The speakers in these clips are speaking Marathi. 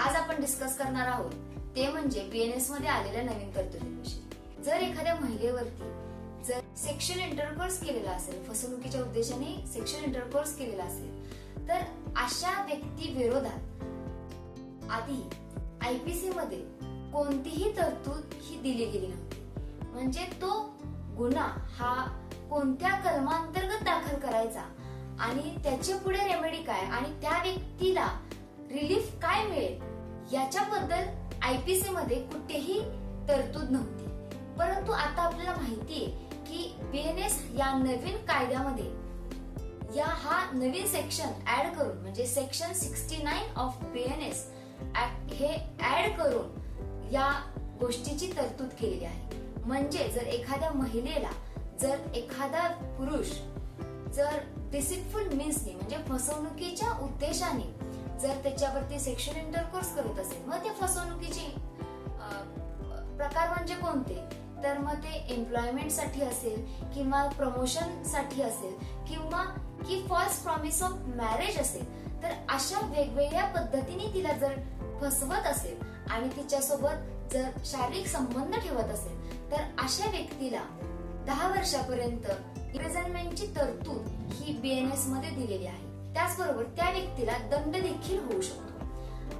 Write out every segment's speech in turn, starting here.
आज आपण डिस्कस करणार आहोत ते म्हणजे बीएनएसमध्ये आलेल्या नवीन तरतुदींविषयी. जर एखाद्या महिलेवरती जर सेक्शुअल इंटरकोर्स केलेला असेल फसवणुकीच्या उद्देशाने सेक्शुअल इंटरकोर्स केलेला असेल तर अशा व्यक्ती विरोधात आधी आयपीसी मध्ये कोणतीही तरतूद ही दिली गेली नव्हती. म्हणजे तो गुन्हा हा कोणत्या कलमांतर्गत दाखल करायचा आणि त्याचे पुढे रेमेडी काय आणि त्या व्यक्तीला रिलीफ काय मिळेल? याच्याबद्दल आयपीसी मध्ये कुठेही तरतूद नव्हती. परंतु आता आपल्याला माहिती आहे की बीएनएस या नवीन कायद्यामध्ये या हा नवीन सेक्शन ऍड करून म्हणजे section sixty nine of BNS हे ऍड करून या गोष्टीची तरतूद केलेली आहे. म्हणजे जर एखाद्या महिलेला जर एखादा पुरुष जर डिसिटफुल मीन्सने म्हणजे फसवणुकीच्या उद्देशाने जर त्याच्यावरती सेक्शन इंटरकोर्स करत असेल मग ते फसवणुकीचे प्रकार म्हणजे कोणते? तर मग ते एम्प्लॉयमेंटसाठी असेल किंवा प्रमोशनसाठी असेल किंवा की फॉल्स प्रॉमिस ऑफ मॅरेज असेल तर अशा वेगवेगळ्या पद्धतीने तिला जर फसवत असेल आणि तिच्यासोबत जर शारीरिक संबंध ठेवत असेल तर अशा व्यक्तीला दहा वर्षापर्यंत इम्प्रिझनमेंटची तरतूद ही बीएनएसमध्ये दिलेली आहे. त्याचबरोबर त्या व्यक्तीला दंड देखील होऊ शकतो.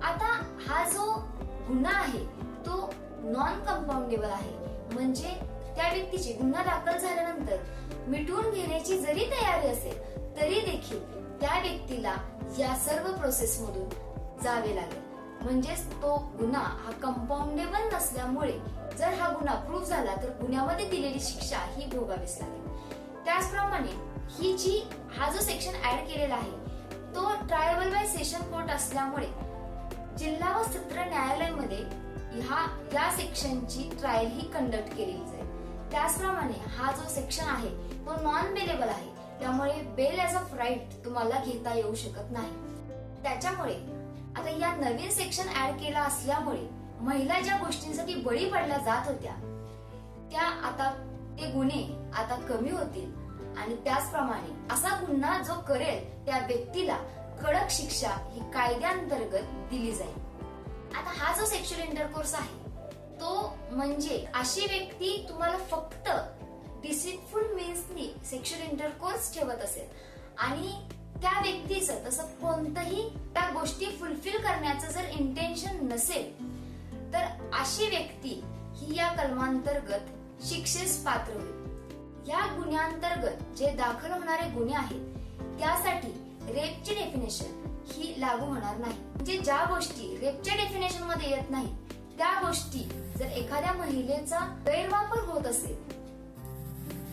आता हा जो गुन्हा आहे तो नॉन कंपाऊंडेबल आहे. म्हणजे त्या व्यक्तीची गुन्हा दाखल झाल्यानंतर मिटवून घेण्याची जरी तयारी असेल तरी देखील त्या व्यक्तीला या सर्व प्रोसेस मधून जावे लागेल. म्हणजेच तो गुन्हा हा कंपाऊंडेबल नसल्यामुळे जर हा गुन्हा प्रूव्ह झाला तर गुन्ह्यामध्ये दिलेली शिक्षा ही भोगावीच लागेल. त्याचप्रमाणे ही जी हा जो सेक्शन ऍड केलेला आहे तो ट्रायबल बाय सेशन कोर्ट असल्यामुळे जिल्हा व सत्र न्यायालयामध्ये ह्या या सेक्शनची ट्रायल ही कंडक्ट केलेली जाईल. त्याचप्रमाणे हा जो सेक्शन आहे तो नॉन बेलेबल आहे. त्यामुळे बेल एज ऑफ राईट तुम्हाला घेता येऊ शकत नाही. त्याच्यामुळे आता या नवीन सेक्शन ऍड केला असल्यामुळे महिला ज्या गोष्टींसाठी बळी पडल्या जात होत्या त्या आता ते गुन्हे आता कमी होतील. आणि त्याचप्रमाणे असा गुन्हा जो करेल त्या व्यक्तीला कडक शिक्षा ही कायद्याअंतर्गत दिली जाईल. आता हा जो सेक्शुअल इंटरकोर्स आहे तो म्हणजे अशी व्यक्ती तुम्हाला फक्त डिसिटफुल मीन्सनी सेक्शुअल इंटरकोर्स ठेवत असेल आणि त्या व्यक्तीचं तसं कोणतंही त्या गोष्टी फुलफिल करण्याचं जर इंटेन्शन नसेल तर अशी व्यक्ती ही या कलमांतर्गत शिक्षेस पात्र होईल. या गुन्ह्यांतर्गत जे दाखल होणारे गुन्हे आहेत त्यासाठी रेपची डेफिनेशन ही लागू होणार नाही. म्हणजे ज्या गोष्टी रेपच्या डेफिनेशनमध्ये येत नाही त्या गोष्टी जर एखाद्या महिलेचा गैरवापर होत असेल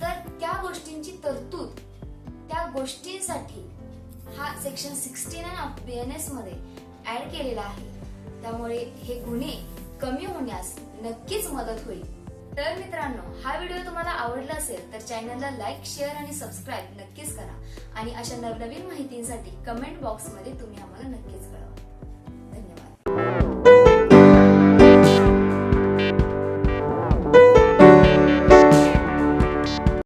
तर त्या गोष्टींची तरतूद त्या गोष्टींसाठी हा सेक्शन सिक्स्टी नाईन ऑफ बीएनएसमध्ये ऍड केलेला आहे. त्यामुळे हे गुन्हे कमी होण्यास नक्कीच मदत होईल. तर मित्रांनो हा व्हिडिओ तुम्हाला आवडला असेल तर चॅनलला लाईक शेअर आणि सबस्क्राईब नक्कीच करा. आणि अशा नवनवीन माहितींसाठी कमेंट बॉक्समध्ये तुम्ही आम्हाला नक्कीच कळवा.